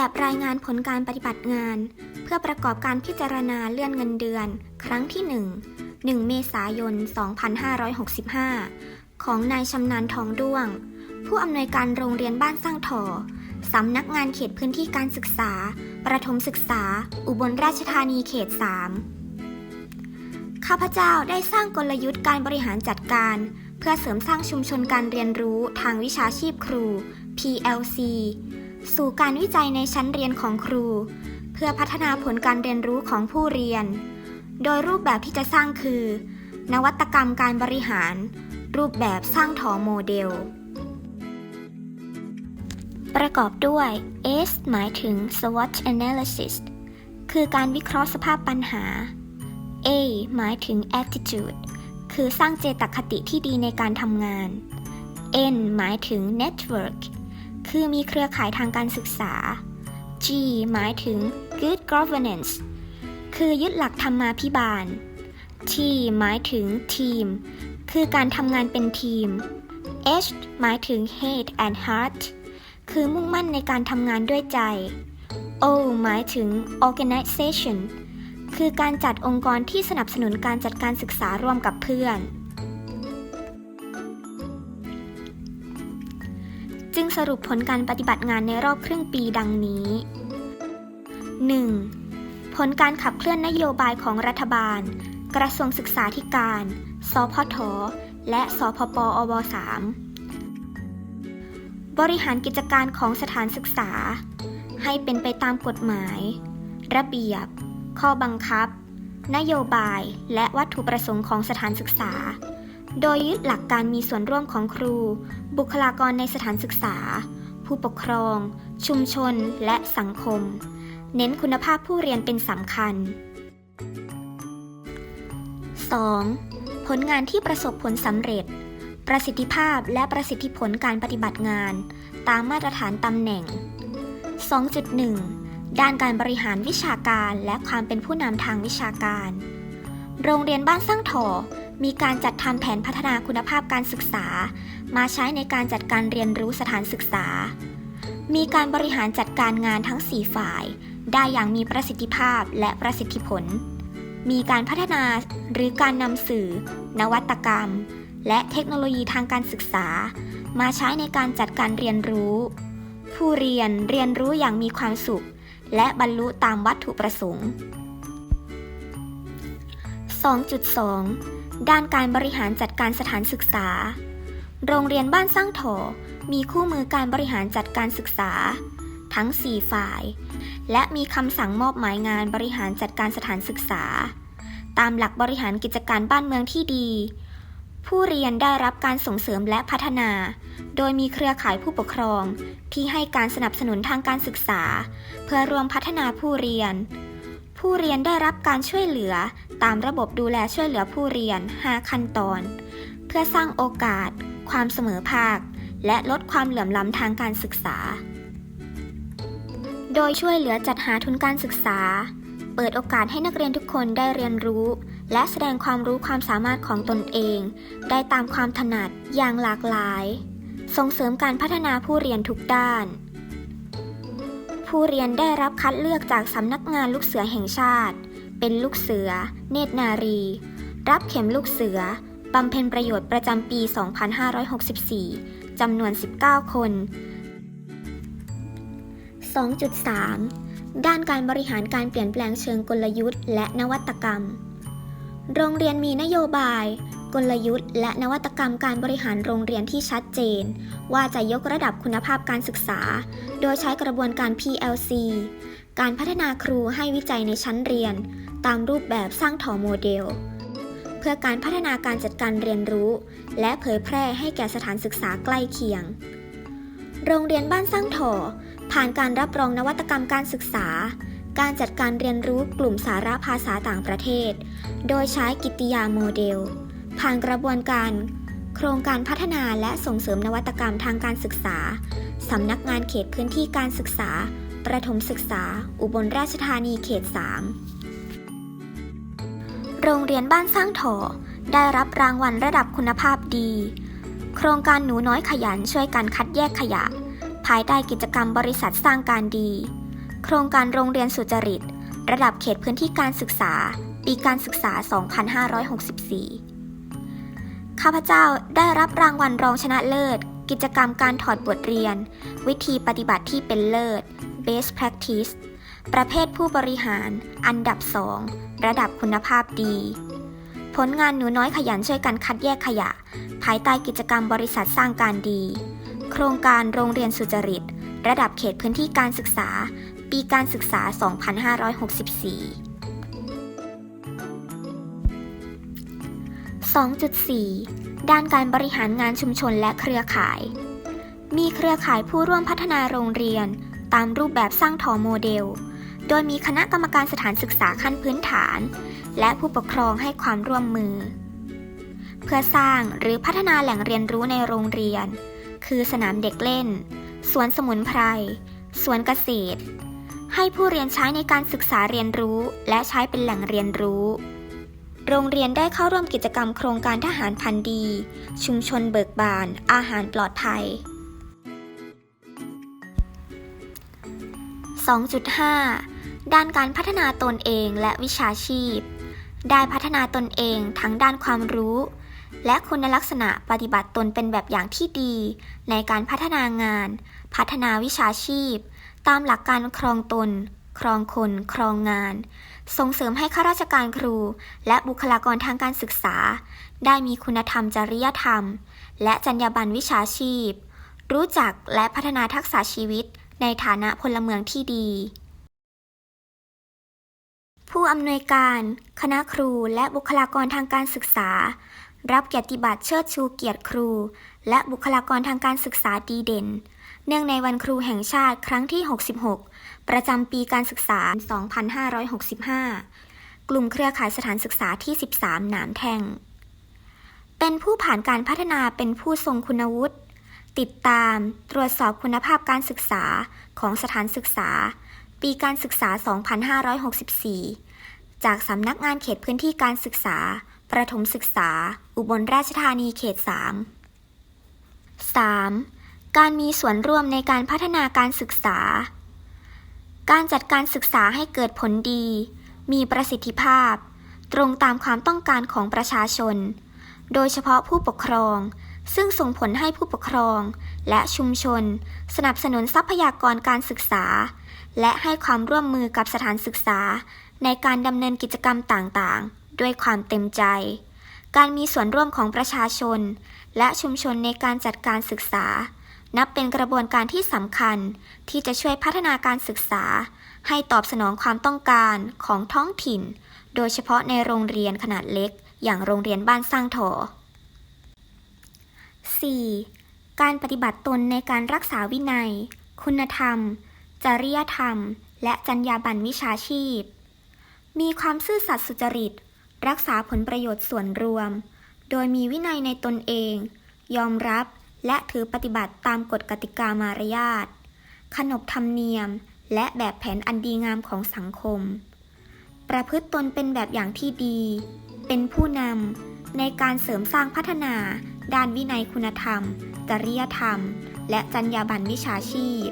แบบรายงานผลการปฏิบัติงาน เพื่อประกอบการพิจารณาเลื่อนเงินเดือน ครั้งที่ 1 1 เมษายน 2565 ของนายชำนาญทองด้วง ผู้อำนวยการโรงเรียนบ้านสร้างถอสำนักงานเขตพื้นที่การศึกษา ประถมศึกษา อุบลราชธานีเขต 3 ข้าพเจ้าได้สร้างกลยุทธ์การบริหารจัดการ เพื่อเสริมสร้างชุมชนการเรียนรู้ทางวิชาชีพครู PLC สู่การวิจัยในชั้นเรียนของครู เพื่อพัฒนาผลการเรียนรู้ของผู้เรียน โดยรูปแบบที่จะสร้างคือ นวัตกรรมการบริหาร รูปแบบสร้างถอโมเดล ประกอบด้วย S หมายถึง SWOT analysis คือการวิเคราะห์สภาพปัญหา A หมายถึง attitude คือสร้างเจตคติที่ดีในการทำงาน N หมายถึง network คือมีเครือข่ายทางการศึกษา G หมายถึง good governance คือยึดหลักธรรมาภิบาล T หมายถึง team คือการทำงานเป็นทีม H หมายถึง head and heart คือมุ่งมั่นในการทำงานด้วยใจ O หมายถึง organization คือการจัดองค์กรที่สนับสนุนการจัดการศึกษาร่วมกับเพื่อน สรุปผลการปฏิบัติงานในรอบครึ่งปีดังนี้ 1. ผลการขับเคลื่อนนโยบายของรัฐบาล กระทรวงศึกษาธิการ สพท และสพปอว3บริหารกิจการของสถานศึกษา ให้เป็นไปตามกฎหมาย ระเบียบ ข้อบังคับ นโยบาย และวัตถุประสงค์ของสถานศึกษา โดยยึดหลักการมีส่วนร่วมของครู บุคลากรในสถานศึกษา ผู้ปกครอง ชุมชน และสังคม เน้นคุณภาพผู้เรียนเป็นสำคัญ 2. ผลงานที่ประสบผลสำเร็จ ประสิทธิภาพและประสิทธิผลการปฏิบัติงาน ตามมาตรฐานตำแหน่ง 2.1 ด้านการบริหารวิชาการและความเป็นผู้นำทางวิชาการ โรงเรียนบ้านสร้างถอ มีการจัดทำแผนพัฒนาคุณภาพการศึกษา มาใช้ในการจัดการเรียนรู้สถานศึกษา มีการบริหารจัดการงานทั้ง 4 ฝ่าย ได้อย่างมีประสิทธิภาพและประสิทธิผล มีการพัฒนาหรือการนำสื่อ นวัตกรรม และเทคโนโลยีทางการศึกษา มาใช้ในการจัดการเรียนรู้ ผู้เรียนเรียนรู้อย่างมีความสุข และบรรลุตามวัตถุประสงค์ 2.2 ด้านการบริหารจัดการสถานศึกษา โรงเรียนบ้านสร้างถอมีคู่มือการบริหารจัดการศึกษา ทั้ง 4 ฝ่าย และมีคำสั่งมอบหมายงานบริหารจัดการสถานศึกษา ตามหลักบริหารกิจการบ้านเมืองที่ดี ผู้เรียนได้รับการส่งเสริมและพัฒนา โดยมีเครือข่ายผู้ปกครอง ที่ให้การสนับสนุนทางการศึกษา เพื่อรวมพัฒนาผู้เรียนผู้เรียนได้รับการช่วยเหลือ ตามระบบดูแลช่วยเหลือผู้เรียน 5 ขั้นตอน เพื่อสร้างโอกาส ความเสมอภาค และลดความเหลื่อมล้ำทางการศึกษา โดยช่วยเหลือจัดหาทุนการศึกษา เปิดโอกาสให้นักเรียนทุกคนได้เรียนรู้ และแสดงความรู้ความสามารถของตนเอง ได้ตามความถนัดอย่างหลากหลาย ส่งเสริมการพัฒนาผู้เรียนทุกด้านผู้เรียนได้รับคัดเลือกจากสำนักงานลูกเสือแห่งชาติ เป็นลูกเสือ เนตรนารี รับเข็มลูกเสือบำเพ็ญประโยชน์ประจำปี 2564 จำนวน 19 คน 2.3 ด้านการบริหารการเปลี่ยนแปลงเชิงกลยุทธ์และนวัตกรรม โรงเรียนมีนโยบาย กลยุทธ์ และนวัตกรรมการบริหารโรงเรียนที่ชัดเจน ว่าจะยกระดับคุณภาพการศึกษา โดยใช้กระบวนการ PLC การพัฒนาครูให้วิจัยในชั้นเรียน ตามรูปแบบสร้างถอโมเดล เพื่อการพัฒนาการจัดการเรียนรู้ และเผยแพร่ให้แก่สถานศึกษาใกล้เคียง โรงเรียนบ้านสร้างถอผ่านการรับรองนวัตกรรมการศึกษา การจัดการเรียนรู้กลุ่มสาระภาษาต่างประเทศ โดยใช้กิตติยาโมเดล ผ่านกระบวนการ โครงการพัฒนาและส่งเสริมนวัตกรรมทางการศึกษา สำนักงานเขตพื้นที่การศึกษา ประถมศึกษา อุบลราชธานีเขต 3 โรงเรียนบ้านสร้างถอได้รับรางวัลระดับคุณภาพดี โครงการหนูน้อยขยันช่วยกันคัดแยกขยะ ภายใต้กิจกรรมบริษัทสร้างการดี โครงการโรงเรียนสุจริต ระดับเขตพื้นที่การศึกษา ปีการศึกษา 2564 ข้าพเจ้าได้รับรางวัลรองชนะเลิศ กิจกรรมการถอดบทเรียน วิธีปฏิบัติที่เป็นเลิศ Best Practice ประเภทผู้บริหาร อันดับ 2 ระดับคุณภาพดี ผลงานหนูน้อยขยันช่วยกันคัดแยกขยะ ภายใต้กิจกรรมบริษัทสร้างการดี โครงการโรงเรียนสุจริต ระดับเขตพื้นที่การศึกษา ปีการศึกษา 2564 2.4 ด้านการบริหารงานชุมชนและเครือข่าย มีเครือข่ายผู้ร่วมพัฒนาโรงเรียน ตามรูปแบบสร้างทอโมเดล โดยมีคณะกรรมการสถานศึกษาขั้นพื้นฐาน และผู้ปกครองให้ความร่วมมือ เพื่อสร้างหรือพัฒนาแหล่งเรียนรู้ในโรงเรียน คือสนามเด็กเล่น สวนสมุนไพร สวนเกษตร ให้ผู้เรียนใช้ในการศึกษาเรียนรู้ และใช้เป็นแหล่งเรียนรู้ โรงเรียนได้เข้าร่วมกิจกรรมโครงการทหารพันธุ์ดี ชุมชนเบิกบาน อาหารปลอดภัย2.5 ด้านการพัฒนาตนเองและวิชาชีพ ได้พัฒนาตนเองทั้งด้านความรู้ และคุณลักษณะปฏิบัติตนเป็นแบบอย่างที่ดี ในการพัฒนางาน พัฒนาวิชาชีพ ตามหลักการครองตน ครองคน ครองงาน ส่งเสริมให้ข้าราชการครู และบุคลากรทางการศึกษา ได้มีคุณธรรมจริยธรรม และจรรยาบรรณวิชาชีพ รู้จักและพัฒนาทักษะชีวิตในฐานะพลเมืองที่ดี ผู้อำนวยการ คณะครูและบุคลากรทางการศึกษา รับเกียรติบัตรเชิดชูเกียรติครู และบุคลากรทางการศึกษาดีเด่น เนื่องในวันครูแห่งชาติครั้งที่ 66 ประจำปีการศึกษา 2565 กลุ่มเครือข่ายสถานศึกษาที่ 13 หนามแทง เป็นผู้ผ่านการพัฒนาเป็นผู้ทรงคุณวุฒิ ติดตาม ตรวจสอบคุณภาพการศึกษาของสถานศึกษา ปีการศึกษา 2564 จากสำนักงานเขตพื้นที่การศึกษา ประถมศึกษา อุบลราชธานีเขต 3 3. การมีส่วนร่วมในการพัฒนาการศึกษา การจัดการศึกษาให้เกิดผลดี มีประสิทธิภาพ ตรงตามความต้องการของประชาชน โดยเฉพาะผู้ปกครองซึ่งส่งผลให้ผู้ปกครอง และชุมชน สนับสนุนทรัพยากรการศึกษา และให้ความร่วมมือกับสถานศึกษา ในการดำเนินกิจกรรมต่างๆ ด้วยความเต็มใจ การมีส่วนร่วมของประชาชน และชุมชนในการจัดการศึกษา นับเป็นกระบวนการที่สำคัญที่จะช่วยพัฒนาการศึกษา ให้ตอบสนองความต้องการของท้องถิ่น โดยเฉพาะในโรงเรียนขนาดเล็ก อย่างโรงเรียนบ้านสร้างถอ 4. การปฏิบัติตนในการรักษาวินัย คุณธรรม จริยธรรม และจรรยาบรรณวิชาชีพ มีความซื่อสัตย์สุจริต รักษาผลประโยชน์ส่วนรวม โดยมีวินัยในตนเอง ยอมรับและถือปฏิบัติตามกฎกติกามารยาท ขนบธรรมเนียม และแบบแผนอันดีงามของสังคม ประพฤติตนเป็นแบบอย่างที่ดี เป็นผู้นำในการเสริมสร้างพัฒนา ด้านวินัยคุณธรรม จริยธรรม และจรรยาบรรณวิชาชีพ